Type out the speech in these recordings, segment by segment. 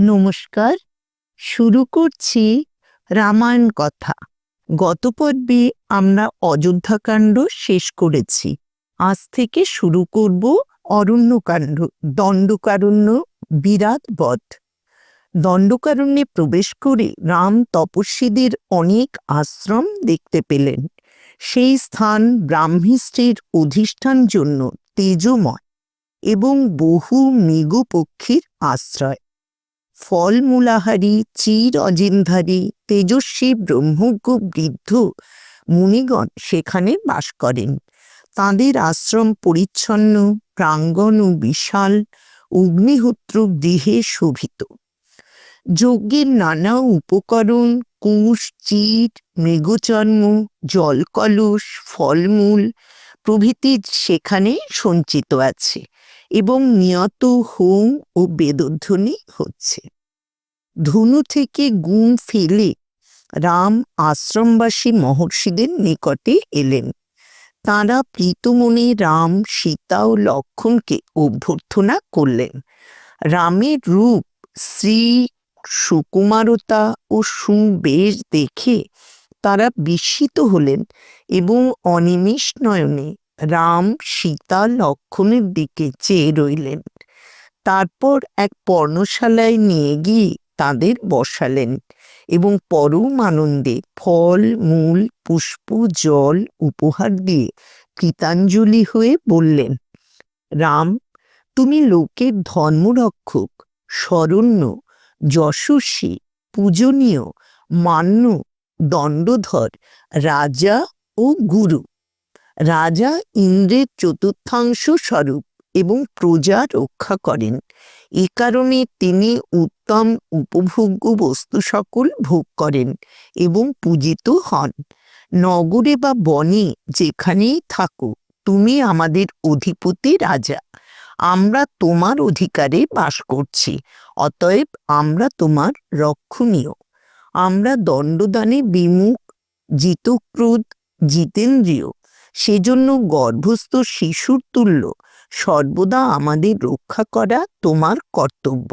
নমস্কার, শুরু করছি রামায়ণ কথা। গত পর্বে আমরা অযোধ্যাকাণ্ড শেষ করেছি। আজ থেকে শুরু করব অরণ্যকাণ্ড, দণ্ডকারণ্য, বিরাট বধ। দণ্ডকারণ্যে প্রবেশ করে রাম তপস্বীদের অনেক আশ্রম দেখতে পেলেন। সেই স্থান ব্রাহ্মিষ্ঠের অধিষ্ঠান জন্য তেজময় এবং বহু মৃগু পক্ষীর আশ্রয়। ফলমূলাহারী চির অজিনধারী তেজস্বী ব্রহ্মজ্ঞ বৃদ্ধ মুনিগণ সেখানে বাস করেন। তাঁদের আশ্রম পরিচ্ছন্ন, প্রাঙ্গণ ও বিশাল, অগ্নিহোত্র গৃহে শোভিত। যজ্ঞের নানা উপকরণ কুশ চিট, মৃগচর্ম, জলকলস, ফলমূল প্রভৃতি সেখানে সঞ্চিত আছে এবং নিয়ত, হোম ও বেদধ্বনি হচ্ছে। ধনু থেকে গুণ ফেলে রাম আশ্রমবাসী মহর্ষিদের নিকটে এলেন। তাঁরা প্রীতমনে রাম, সীতা ও লক্ষণকে অভ্যর্থনা করলেন। রামের রূপ শ্রী সুকুমারতা ও সুবেশ দেখে তারা বিস্মিত হলেন এবং অনিমিষ নয়নে রাম, সীতা, লক্ষণের দিকে চেয়ে রইলেন। তারপর এক পর্ণশালায় নিয়ে গিয়ে তাদের বসালেন এবং পরম আনন্দে ফল, মূল, পুষ্প, জল উপহার দিয়ে কৃতাঞ্জলি হয়ে বললেন, রাম, তুমি লোকের ধর্মরক্ষক, শরণ্য, যশস্বী, পূজনীয়, মান্য, দণ্ডধর, রাজা ও গুরু। রাজা ইন্দ্রের চতুর্থাংশ স্বরূপ। এবং প্রজা রক্ষা করেন। এ কারণে তিনি উত্তম, উপভোগ্য বস্তু সকল ভোগ করেন এবং পূজিত হন। নগরে বা বনে যেখানেই থাকো, তুমি আমাদের অধিপতি রাজা। আমরা তোমার অধিকারে বাস করছি, অতএব আমরা তোমার রক্ষণীয়। আমরা দণ্ডদানে বিমুখ, জিতক্রোধ, জিতেন্দ্রীয়। সেজন্য গর্ভস্থ শিশুর তুল্য। সর্বদা আমাদের রক্ষা করা তোমার কর্তব্য।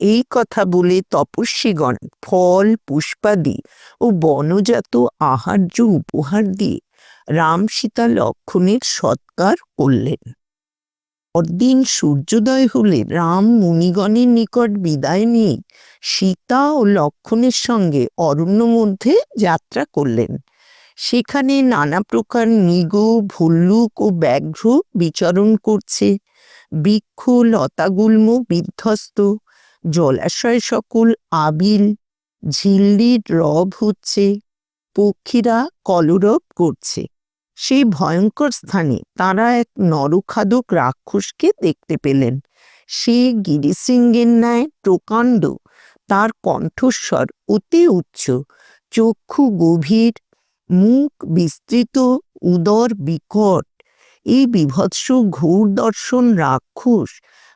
এই কথা বলে তপস্বীগণ ফল, পুষ্পাদি ও বনজাত আহার্য উপহার দিয়ে রাম সীতা লক্ষণের সৎকার করলেন। পরদিন সূর্যোদয় হলে রাম মুনিগণের নিকট বিদায় নিয়ে সীতা ও লক্ষণের সঙ্গে অরণ্য মধ্যে যাত্রা করলেন। সেখানে নানা প্রকার মৃগ, ভল্লুক ও ব্যাঘ্র বিচরণ করছে। বৃক্ষ, লতাগুল্ম বিধ্বস্ত। জলাশয় সকল আবিল। ঝিল্লির রব হচ্ছে। পক্ষীরা কলরব করছে। সেই ভয়ঙ্কর স্থানে তারা এক নরখাদক রাক্ষসকে দেখতে পেলেন। সে গিরিসিংহের ন্যায় প্রকাণ্ড। তার কণ্ঠস্বর অতি উচ্চ। চক্ষু গভীর। মুখ বিস্তৃত, উদর বিকট। এই বিভৎস ঘোর দর্শন রাক্ষস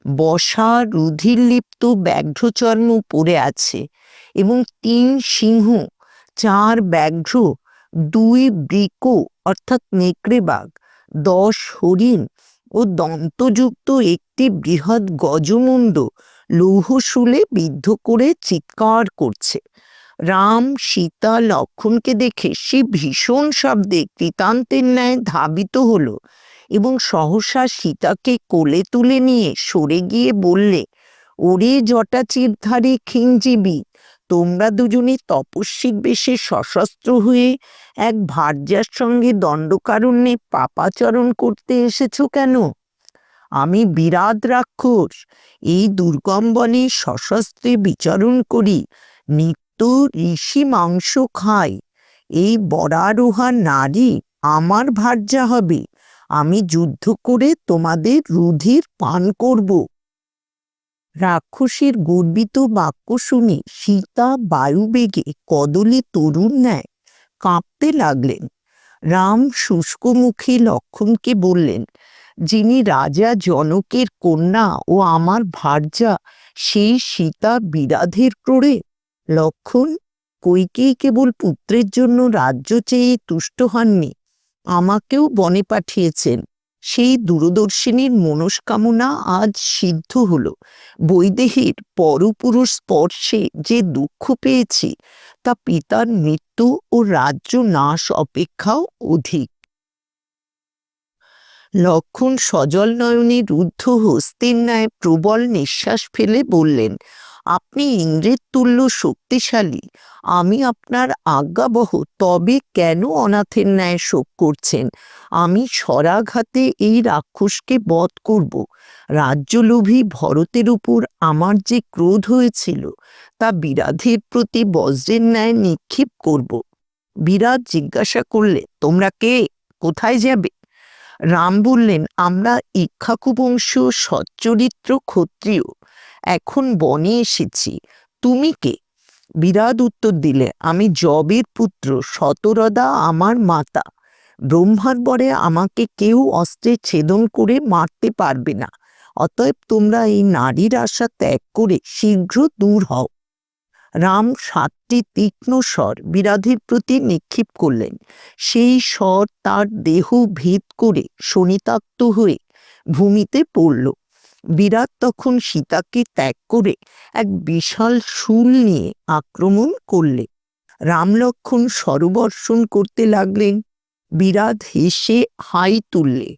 বসা রুধিরলিপ্ত ব্যাঘ্রচর্ম পড়ে আছে এবং তিন সিংহ, চার ব্যাঘ্র, দুই বৃক অর্থাৎ নেকড়ে বাঘ দশ হরিণ ও দন্তযুক্ত একটি বৃহৎ গজমুণ্ড লৌহশুলে বিদ্ধ করে চিৎকার করছে। রাম, সীতা, লক্ষণকে দেখে সে ভীষণ শব্দে কৃতান্তের ন্যায় ধাবিত হলো এবং সহসা সীতাকে কোলে তুলে নিয়ে সরে গিয়ে বললে, ওরে জটাচিরধারী খিংজীবী তোমরা দুজনে তপস্বিক বেশে সশস্ত্র হয়ে এক ভার্যার সঙ্গে দণ্ডকারণ্যে পাপাচরণ করতে এসেছ কেন? আমি বিরাট রাক্ষস, এই দুর্গম বনে সশস্ত্রে বিচরণ করি নিত্য ঋষি মাংস খাই এই বরারোহা নারী আমার ভার্যা হবে। আমি যুদ্ধ করে তোমাদের রুধির পান করব। রাক্ষসের গর্বিত বাক্য শুনে সীতা বায়ুবেগে কদলে তরুণ ন্যায় কাঁপতে লাগলেন। রাম শুষ্ক মুখে লক্ষণকে বললেন, যিনি রাজা জনকের কন্যা ও আমার ভার্যা, সেই সীতা বিরাধের ক্রোড়ে লক্ষণ? কৈকেই কেবল পুত্রের জন্য রাজ্য চেয়ে তুষ্ট হননি। আমাকেও বনে পাঠিয়েছেন। সেই দূরদর্শিনীর মনস্কামনা আজ সিদ্ধ হল। বৈদেহীর পরপুরুষ স্পর্শে যে দুঃখ পেয়েছি, তা পিতার মৃত্যু ও রাজ্য নাশ অপেক্ষাও অধিক। লক্ষণ সজল নয়নে রুদ্ধ হস্তের ন্যায় প্রবল নিঃশ্বাস ফেলে বললেন আপনি ইন্দ্রের তুল্য শক্তিশালী। আমি আপনার আজ্ঞাবহ, তবে কেন অনাথের ন্যায় শোক করছেন? আমি স্বরাঘাতে এই রাক্ষসকে বধ করব। রাজ্যলোভী ভরতের উপর আমার যে ক্রোধ হয়েছিল, তা বিরাধের প্রতি বজ্রের ন্যায় নিক্ষেপ করব। বিরাট জিজ্ঞাসা করলে, তোমরা কে? কোথায় যাবে? রাম বললেন, আমরা ইক্ষাকু বংশীয় সচ্চরিত্র ক্ষত্রিয়। এখন বনে এসেছি। তুমি কে? বিরাট উত্তর দিলে, আমি জবের পুত্র, শতরদা আমার মাতা। ব্রহ্মার বরে আমাকে কেউ অস্ত্রে ছেদন করে মারতে পারবে না। অতএব তোমরা এই নারীর আশা ত্যাগ করে শীঘ্র দূর হও। রাম সাতটি তীক্ষ্ণ স্বর বিরাধের প্রতি নিক্ষেপ করলেন। সেই স্বর তার দেহ ভেদ করে শনিতাক্ত হয়ে ভূমিতে পড়ল। বিরাট তখন সীতাকে ত্যাগ করে এক বিশাল শুল নিয়ে আক্রমণ করলে। রামলক্ষণ সরবর্ষণ করতে লাগলেন। বিরাট হেসে হাই তুললে।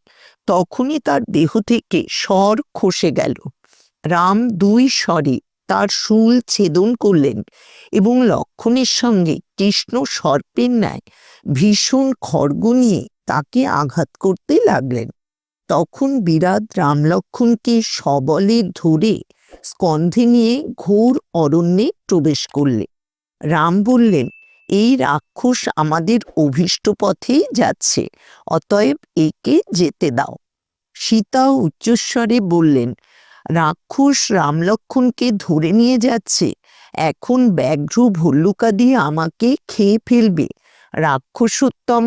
তখনই তার দেহ থেকে স্বর খসে গেল। রাম দুই স্বরে তার শুল ছেদন করলেন এবং লক্ষণের সঙ্গে কৃষ্ণ সর্পের ন্যায় ভীষণ খড়গ নিয়ে তাকে আঘাত করতে লাগলেন। তখন বিরাট রামলক্ষণকে সবলে ধরে স্কন্ধে নিয়ে ঘোর অরণ্যে প্রবেশ করলে। রাম বললেন, এই রাক্ষস আমাদের অভীষ্ট পথেই যাচ্ছে, অতএব একে যেতে দাও। সীতা উচ্চস্বরে বললেন, রাক্ষস রামলক্ষণকে ধরে নিয়ে যাচ্ছে, এখন ব্যাঘ্র ভল্লুকা দিয়ে আমাকে খেয়ে ফেলবে। রাক্ষসোত্তম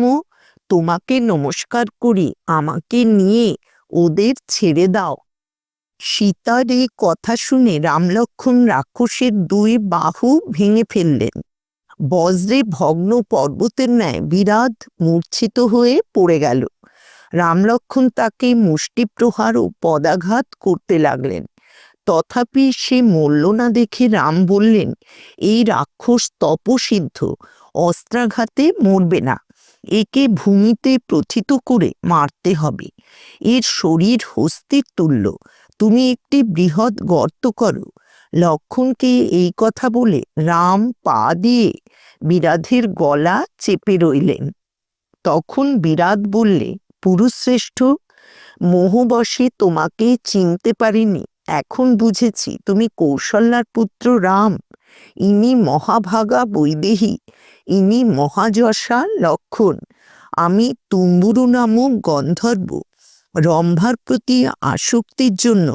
তোমাকে নমস্কার করি, আমাকে নিয়ে ওদের ছেড়ে দাও। সীতার এই কথা শুনে রামলক্ষণ রাক্ষসের দুই বাহু ভেঙে ফেললেন। বজ্রে ভগ্ন পর্বতের ন্যায় বিরাট মূর্ছিত হয়ে পড়ে গেল। রামলক্ষণ তাকে মুষ্টিপ্রহার ও পদাঘাত করতে লাগলেন। তথাপি সে মরল না দেখে রাম বললেন, এই রাক্ষস তপসিদ্ধ অস্ত্রাঘাতে মরবে না। একে ভূমিতে প্রথিত করে মারতে হবে। এর শরীর হস্তির তুল্য। তুমি একটি বৃহৎ গর্ত করো। লক্ষণকে এই কথা বলে রাম পা দিয়ে বিরাধের গলা চেপে রইলেন। তখন বিরাট বললে, পুরুষশ্রেষ্ঠ, মোহবশে তোমাকে চিনতে পারিনি। এখন বুঝেছি তুমি কৌশল্যার পুত্র রাম। ইনি মহাভাগা বৈদেহী। ইনি মহাযশা লক্ষণ। আমি তুম্বুরু নামক গন্ধর্ব। রম্ভার প্রতি আসক্তির জন্য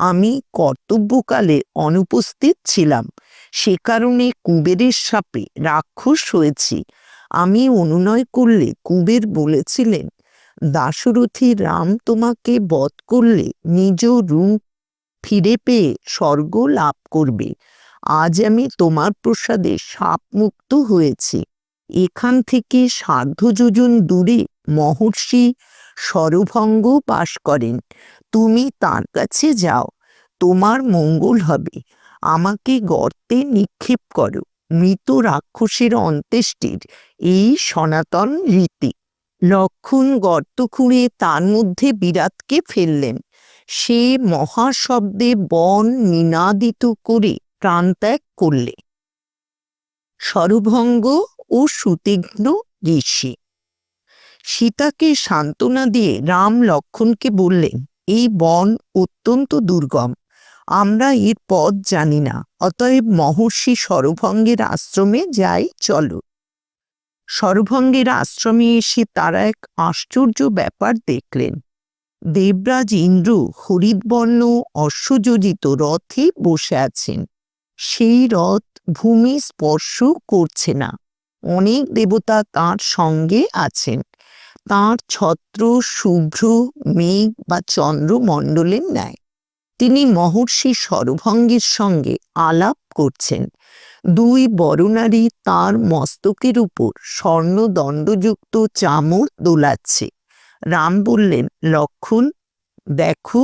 আমি কর্তব্যকালে অনুপস্থিত ছিলাম। সে কারণে কুবেরের সাপে রাক্ষস হয়েছি। আমি অনুনয় করলে কুবের বলেছিলেন, দাশরথী রাম তোমাকে বধ করলে নিজ রূপ ফিরে পেয়ে স্বর্গ লাভ করবে। আজ আমি তোমার প্রসাদে সাপ মুক্ত হয়েছি। এখান থেকে সার্ধ যোজন দূরে মহর্ষি সরভঙ্গ বাস করেন। তুমি তার কাছে যাও, তোমার মঙ্গল হবে। আমাকে গর্তে নিক্ষেপ করো। মৃত রাক্ষসের অন্ত্যেষ্টির এই সনাতন রীতি। লক্ষণ গর্ত খুঁড়ে তার মধ্যে বিরাটকে ফেললেন। সে মহাশব্দে বন নিনাদিত করে প্রাণত্যাগ করলে সরভঙ্গ ও সুতীঘ্ন ঋষি। সীতাকে সান্ত্বনা দিয়ে রাম লক্ষণকে বললেন, এই বন অত্যন্ত দুর্গম। আমরা এর পথ জানি না, অতএব মহর্ষি সরভঙ্গের আশ্রমে যাই, চলো। সরভঙ্গের আশ্রমে এসে তারা এক আশ্চর্য ব্যাপার দেখলেন। দেবরাজ ইন্দ্র হরিদ্বর্ণ অশ্বযোজিত রথে বসে আছেন। সেই রথ ভূমি স্পর্শ করছে না। অনেক দেবতা তার সঙ্গে আছেন। তার ছত্র, শুভ্র, মেঘ বা চন্দ্রমণ্ডলের ন্যায়। তিনি মহর্ষি সরভঙ্গের সঙ্গে আলাপ করছেন। দুই বরনারী তার মস্তকের উপর স্বর্ণ দণ্ডযুক্ত চামর দোলাচ্ছে। রাম বললেন, লক্ষণ দেখো,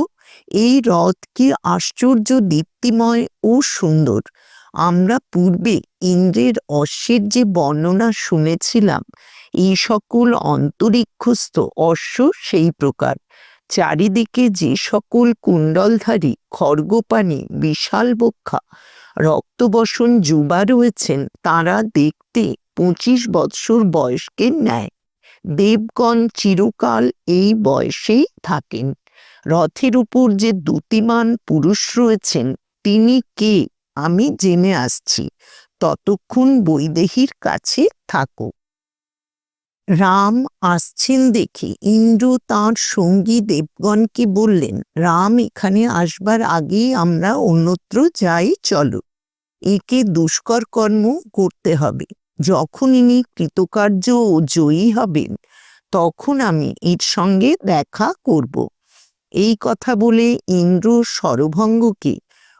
এই রথ কি আশ্চর্য দীপ্তিময় ও সুন্দর। আমরা পূর্বে ইন্দ্রের অশ্বের যে বর্ণনা শুনেছিলাম, এই সকল অন্তরিক্ষস্থ অশ্ব সেই প্রকার। চারিদিকে যে সকল কুণ্ডলধারী খড়গপাণী বিশাল বক্ষা রক্তবসন যুবা রয়েছেন, তারা দেখতে পঁচিশ বৎসর বয়স্কের ন্যায়। দেবগণ চিরকাল এই বয়সেই থাকেন। রথের উপর যে দ্যুতিমান পুরুষ রয়েছেন, তিনি কে? আমি জেনে আসছি। ততক্ষণ বৈদেহীর কাছে থাকো। রাম আসছেন দেখে ইন্দ্র তাঁর সঙ্গী দেবগণকে বললেন, রাম, এখানে আসবার আগেই আমরা অন্যত্র যাই, চলো। একে দুষ্কর কর্ম করতে হবে। যখন ইনি কৃতকার্য ও জয়ী হবেন, তখন আমি এর সঙ্গে দেখা করব। এই কথা বলে ইন্দ্র সরভঙ্গকে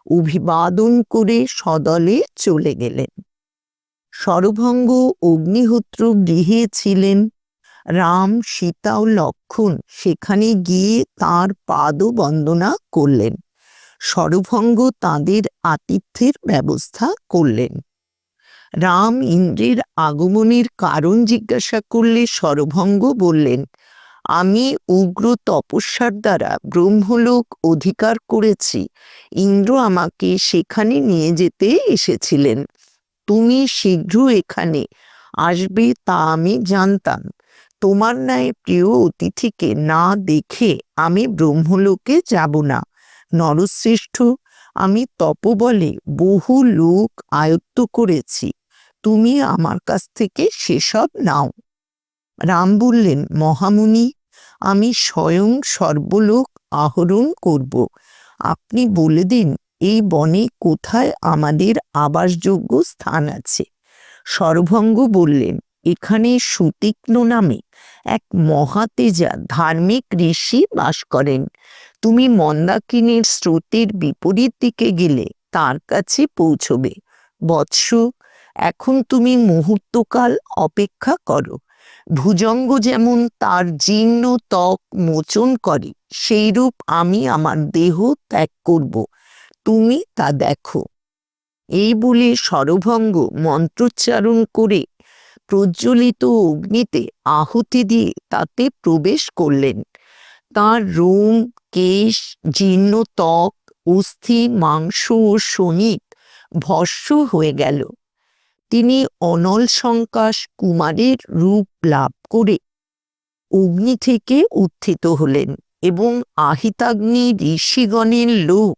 অভিবাদন করে সদলে চলে গেলেন। সরভঙ্গ অগ্নিহোত্র গৃহে ছিলেন। রাম, সীতা ও লক্ষণ সেখানে গিয়ে তাঁর পাদ বন্দনা করলেন। সরভঙ্গ তাঁদের আতিথ্যের ব্যবস্থা করলেন। রাম ইন্দ্রের আগমনের কারণ জিজ্ঞাসা করলে সরভঙ্গ বললেন আমি উগ্র তপস্যার দ্বারা ব্রহ্মলোক অধিকার করেছি। ইন্দ্র আমাকে সেখানে নিয়ে যেতে এসেছিলেন। তুমি শীঘ্র এখানে আসবে তা আমি জানতাম। তোমার ন্যায় প্রিয় অতিথিকে না দেখে আমি ব্রহ্মলোকে যাব না। নরশ্রেষ্ঠ, আমি তপবলে বহু লোক আয়ত্ত করেছি। তুমি আমার কাছ থেকে সেসব নাও। রাম বললেন, মহামুনি আমি স্বয়ং সর্বলোক আহরণ করব। আপনি বলে দিন, এই বনে কোথায় আমাদের আবাসযোগ্য স্থান আছে? সর্বভঙ্গ বললেন, এখানে সুতীক্ষ্ণ নামে এক মহাতেজা ধার্মিক ঋষি বাস করেন। তুমি মন্দাকিনীর স্রোতের বিপরীত দিকে গেলে তার কাছে পৌঁছবে। বৎস, এখন তুমি মুহূর্তকাল অপেক্ষা করো। ভুজঙ্গ যেমন তার জীর্ণ ত্বক মোচন করে, সেইরূপ আমি আমার দেহ ত্যাগ করব। তুমি তা দেখো। এই বলে সরভঙ্গ মন্ত্রোচ্চারণ করে প্রজ্বলিত অগ্নিতে আহুতি দিয়ে তাতে প্রবেশ করলেন। তার রোম, কেশ, জীর্ণ ত্বক, অস্থি, মাংস ও শনিত ভস্য হয়ে গেল। তিনি অনল সংকাশ কুমারের রূপ লাভ করে অগ্নি থেকে উত্থিত হলেন এবং আহিতাগ্নি ঋষিগণের লোক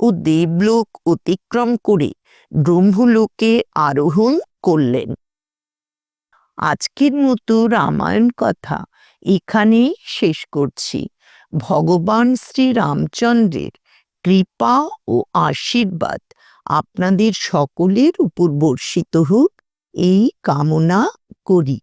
ও দেবলোক অতিক্রম করে ব্রহ্মলোকে আরোহণ করলেন। আজকের মতো রামায়ণ কথা এখানেই শেষ করছি। ভগবান শ্রী রামচন্দ্রের কৃপা ও আশীর্বাদ। আপনাদের সকলের উপর বর্ষিত হোক এই কামনা করি।